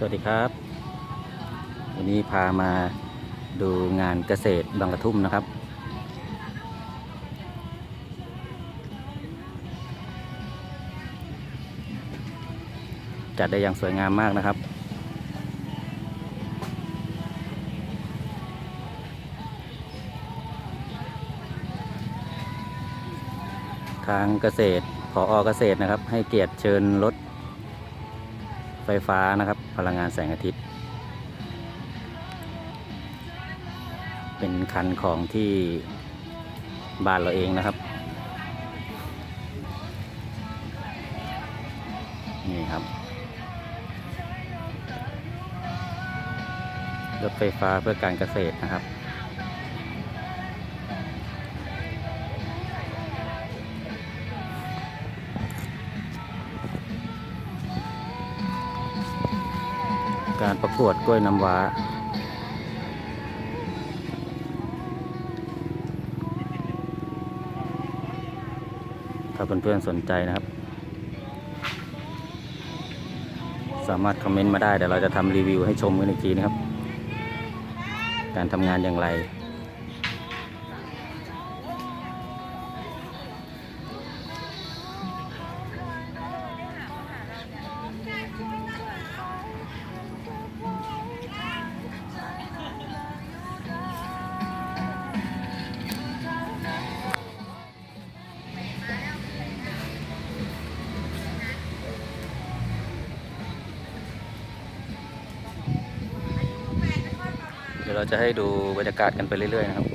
สวัสดีครับ วันนี้พามาดูงานเกษตรบางกระทุ่มนะครับ จัดได้อย่างสวยงามมากนะครับ ทางเกษตรพออเกษตรนะครับ ให้เกียรติเชิญรถ ไฟฟ้านะครับ พลังงานแสงอาทิตย์ เป็นคันของที่บ้านเราเองนะครับ นี่ครับ รถไฟฟ้าเพื่อการเกษตรนะครับ การประกวดกล้วยน้ำว้า ถ้าเพื่อนๆสนใจนะครับ สามารถคอมเมนต์มาได้เดี๋ยวเราจะทำรีวิวให้ชมกันอีกทีนะครับ การทำงานอย่างไร เราจะให้ดูบรรยากาศกันไปเรื่อยๆนะครับ